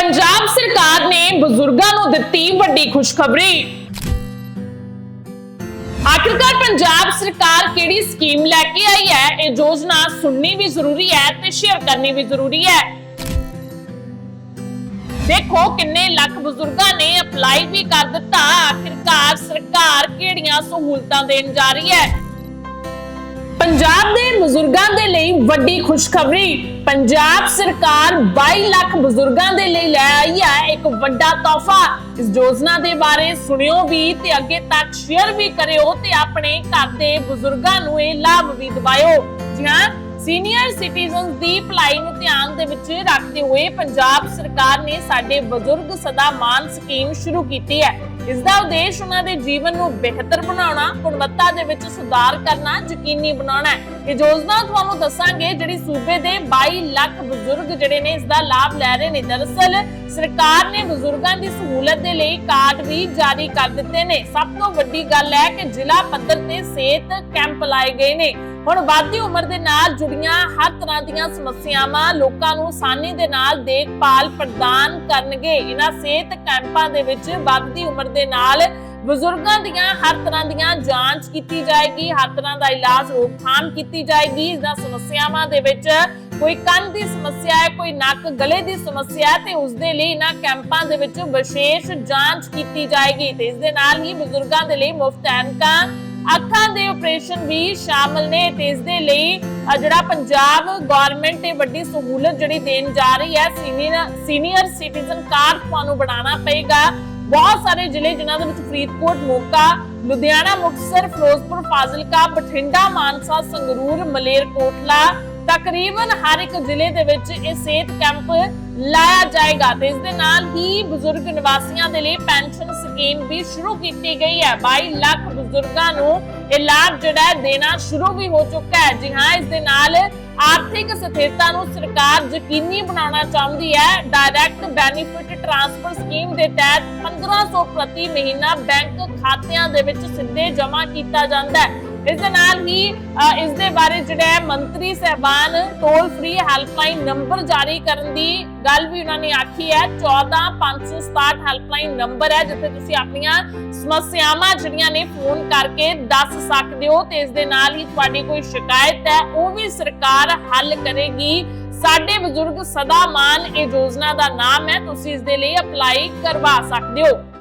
ਪੰਜਾਬ ਸਰਕਾਰ ਨੇ ਬਜ਼ੁਰਗਾਂ ਨੂੰ ਦਿੱਤੀ ਵੱਡੀ ਖੁਸ਼ਖਬਰੀ। ਆਖਿਰਕਾਰ ਪੰਜਾਬ ਸਰਕਾਰ ਕਿਹੜੀ ਸਕੀਮ ਲੈ ਕੇ ਆਈ ਹੈ? ਇਹ ਯੋਜਨਾ ਸੁਣਨੀ ਵੀ ਜ਼ਰੂਰੀ ਹੈ ਤੇ ਸ਼ੇਅਰ ਕਰਨੀ ਵੀ ਜ਼ਰੂਰੀ ਹੈ। ਦੇਖੋ ਕਿੰਨੇ ਲੱਖ ਬਜ਼ੁਰਗਾਂ ਨੇ ਅਪਲਾਈ ਵੀ ਕਰ ਦਿੱਤਾ। ਆਖਿਰਕਾਰ ਸਰਕਾਰ ਕਿਹੜੀਆਂ ਸਹੂਲਤਾਂ ਦੇਣ ਜਾ ਰਹੀ ਹੈ? ਪੰਜਾਬ ਦੇ ਬਜ਼ੁਰਗਾਂ ਦੇ ਲਈ ਵੱਡੀ ਖੁਸ਼ਖਬਰੀ। ਪੰਜਾਬ ਸਰਕਾਰ 22 ਲੱਖ ਬਜ਼ੁਰਗਾਂ ਦੇ ਲਈ ਲੈ ਆਈ ਹੈ ਇੱਕ ਵੱਡਾ ਤੋਹਫਾ। ਇਸ ਯੋਜਨਾ ਦੇ ਬਾਰੇ ਸੁਣਿਓ ਵੀ ਤੇ ਅੱਗੇ ਤੱਕ ਸ਼ੇਅਰ ਵੀ ਕਰਿਓ ਤੇ ਆਪਣੇ ਘਰ ਦੇ ਬਜ਼ੁਰਗਾਂ ਨੂੰ ਇਹ ਲਾਭ ਵੀ ਦਿਵਾਇਓ। ਜੀ ਹਾਂ, ਸੀਨੀਅਰ ਸਿਟੀਜ਼ਨਸ ਦੀ ਭਲਾਈ ਨੂੰ ਧਿਆਨ ਦੇ ਵਿੱਚ ਰੱਖਦੇ ਹੋਏ ਪੰਜਾਬ ਸਰਕਾਰ ਨੇ ਸਾਡੇ ਬਜ਼ੁਰਗ ਸਦਾ ਮਾਨ ਸਕੀਮ ਸ਼ੁਰੂ ਕੀਤੀ ਹੈ। ਇਸ ਦਾ ਉਦੇਸ਼ ਉਹਨਾਂ ਦੇ ਜੀਵਨ ਨੂੰ ਬਿਹਤਰ ਬਣਾਉਣਾ, ਗੁਣਵੱਤਾ ਦੇ ਵਿੱਚ ਸੁਧਾਰ ਕਰਨਾ, ਯਕੀਨੀ ਬਣਾਉਣਾ ਹੈ। ਇਹ ਯੋਜਨਾ ਤੁਹਾਨੂੰ ਦੱਸਾਂਗੇ ਜਿਹੜੀ ਸੂਬੇ ਦੇ 22 ਲੱਖ ਬਜ਼ੁਰਗ ਜਿਹੜੇ ਨੇ ਇਸ ਦਾ ਲਾਭ ਲੈ ਰਹੇ ਨੇ। ਦਰਅਸਲ ਸਰਕਾਰ ਨੇ ਬਜ਼ੁਰਗਾਂ ਦੀ ਸਹੂਲਤ ਦੇ ਲਈ ਕਾਰਡ ਵੀ ਜਾਰੀ ਕਰ ਦਿੱਤੇ ਨੇ। ਸਭ ਤੋਂ ਵੱਡੀ ਗੱਲ ਹੈ ਕਿ ਜ਼ਿਲ੍ਹਾ ਪੱਧਰ ਤੇ ਸਿਹਤ ਕੈਂਪ ਲਾਏ ਗਏ ਨੇ। ਹੁਣ ਵੱਧਦੀ ਉਮਰ ਦੇ ਨਾਲ ਜੁੜੀਆਂ ਹਰ ਤਰ੍ਹਾਂ ਦੀਆਂ ਸਮੱਸਿਆਵਾਂ ਲੋਕਾਂ ਨੂੰ ਆਸਾਨੀ ਦੇ ਨਾਲ ਦੇਖਭਾਲ ਪ੍ਰਦਾਨ ਕਰਨਗੇ। ਇਹਨਾਂ ਸਿਹਤ ਕੈਂਪਾਂ ਦੇ ਵਿੱਚ ਵੱਧਦੀ ਉਮਰ ਦੇ ਨਾਲ ਬਜ਼ੁਰਗਾਂ ਦੀਆਂ ਹਰ ਤਰ੍ਹਾਂ ਦੀਆਂ ਜਾਂਚ ਕੀਤੀ ਜਾਏਗੀ, ਹਰ ਤਰ੍ਹਾਂ ਦਾ ਇਲਾਜ ਰੋਕਥਾਮ ਕੀਤੀ ਜਾਏਗੀ। ਇਹਨਾਂ ਸਮੱਸਿਆਵਾਂ ਦੇ ਵਿੱਚ ਕੋਈ ਕੰਨ ਦੀ ਸਮੱਸਿਆ ਹੈ, ਕੋਈ ਨੱਕ ਗਲੇ ਦੀ ਸਮੱਸਿਆ ਹੈ ਤੇ ਉਸ ਦੇ ਲਈ ਇਹਨਾਂ ਕੈਂਪਾਂ ਦੇ ਵਿੱਚ ਵਿਸ਼ੇਸ਼ ਜਾਂਚ ਕੀਤੀ ਜਾਏਗੀ ਤੇ ਇਸ ਦੇ ਨਾਲ ਹੀ ਬਜ਼ੁਰਗਾਂ ਦੇ ਲਈ ਮੁਫਤ ਐਨਕਾਂ ਅੱਖਾਂ ਦੇ ਆਪਰੇਸ਼ਨ ਵੀ ਸ਼ਾਮਲ ਨੇ ਤੇ ਇਸ ਦੇ ਲਈ ਜਿਹੜਾ ਪੰਜਾਬ ਗਵਰਨਮੈਂਟ ਇਹ ਵੱਡੀ ਸਹੂਲਤ ਜਿਹੜੀ ਦੇਣ ਜਾ ਰਹੀ ਹੈ ਸੀਨੀਅਰ ਸੀਨੀਅਰ ਸਿਟੀਜ਼ਨ ਕਾਰਡ ਤੁਹਾਨੂੰ ਬਣਾਉਣਾ ਪਏਗਾ। ਬਹੁਤ ਸਾਰੇ ਜ਼ਿਲ੍ਹੇ ਜਿਨ੍ਹਾਂ ਦੇ ਵਿੱਚ ਫਰੀਦਕੋਟ, ਮੋਗਾ, ਲੁਧਿਆਣਾ, ਮੁਕਤਸਰ, ਫਿਰੋਜ਼ਪੁਰ, ਫਾਜ਼ਿਲਕਾ, ਬਠਿੰਡਾ, ਮਾਨਸਾ, ਸੰਗਰੂਰ, ਮਲੇਰਕੋਟਲਾ ਤਕਰੀਬਨ ਹਰ ਇੱਕ ਜ਼ਿਲ੍ਹੇ ਦੇ ਵਿੱਚ ਇਹ ਸਿਹਤ ਕੈਂਪ ਲਾਇਆ ਜਾਏਗਾ ਤੇ ਇਸ ਦੇ ਨਾਲ ਹੀ ਬਜ਼ੁਰਗ ਨਿਵਾਸੀਆਂ ਦੇ ਲਈ ਪੈਨਸ਼ਨ ਸਕੀਮ ਵੀ ਸ਼ੁਰੂ ਕੀਤੀ ਗਈ ਹੈ। 22 ਲੱਖ ਬਜ਼ੁਰਗਾਂ ਨੂੰ ਇਹ ਲਾਭ ਜਿਹੜਾ ਦੇਣਾ ਸ਼ੁਰੂ ਵੀ ਹੋ ਚੁੱਕਾ ਹੈ। ਜੀ ਹਾਂ, ਇਸ ਦੇ ਨਾਲ ਆਰਥਿਕ ਸਥਿਰਤਾ ਨੂੰ ਸਰਕਾਰ ਯਕੀਨੀ ਬਣਾਉਣਾ ਚਾਹੁੰਦੀ ਹੈ। ਡਾਇਰੈਕਟ ਬੈਨੀਫਿਟ ਟ੍ਰਾਂਸਫਰ ਸਕੀਮ ਦੇ ਤਹਿਤ 1500 ਪ੍ਰਤੀ ਮਹੀਨਾ ਬੈਂਕ ਖਾਤਿਆਂ ਦੇ ਵਿੱਚ ਸਿੱਧੇ ਜਮ੍ਹਾਂ ਕੀਤਾ ਜਾਂਦਾ ਹੈ। ਇਸ ਦੇ ਨਾਲ ਹੀ ਇਸ ਦੇ ਬਾਰੇ ਜਿਹੜਾ ਮੰਤਰੀ ਸਹਿਬਾਨ ਟੋਲ ਫ੍ਰੀ ਹੈਲਪਲਾਈਨ ਨੰਬਰ ਜਾਰੀ ਕਰਨ ਦੀ ਗੱਲ ਵੀ ਉਹਨਾਂ ਨੇ ਆਖੀ ਹੈ। 14567 ਹੈਲਪਲਾਈਨ ਨੰਬਰ ਹੈ, ਜਿੱਥੇ ਤੁਸੀਂ ਆਪਣੀਆਂ ਸਮੱਸਿਆਵਾਂ ਜਿਹੜੀਆਂ ਨੇ ਫੋਨ ਕਰਕੇ ਦੱਸ ਸਕਦੇ ਹੋ ਤੇ ਇਸ ਦੇ ਨਾਲ ਹੀ ਤੁਹਾਡੀ ਕੋਈ ਸ਼ਿਕਾਇਤ ਹੈ, ਉਹ ਵੀ ਸਰਕਾਰ ਹੱਲ ਕਰੇਗੀ। ਸਾਡੇ ਬਜ਼ੁਰਗ ਸਦਾ ਮਾਨ ਇਹ ਯੋਜਨਾ ਦਾ ਨਾਮ ਹੈ, ਤੁਸੀਂ ਇਸ ਦੇ ਲਈ ਅਪਲਾਈ ਕਰਵਾ ਸਕਦੇ ਹੋ।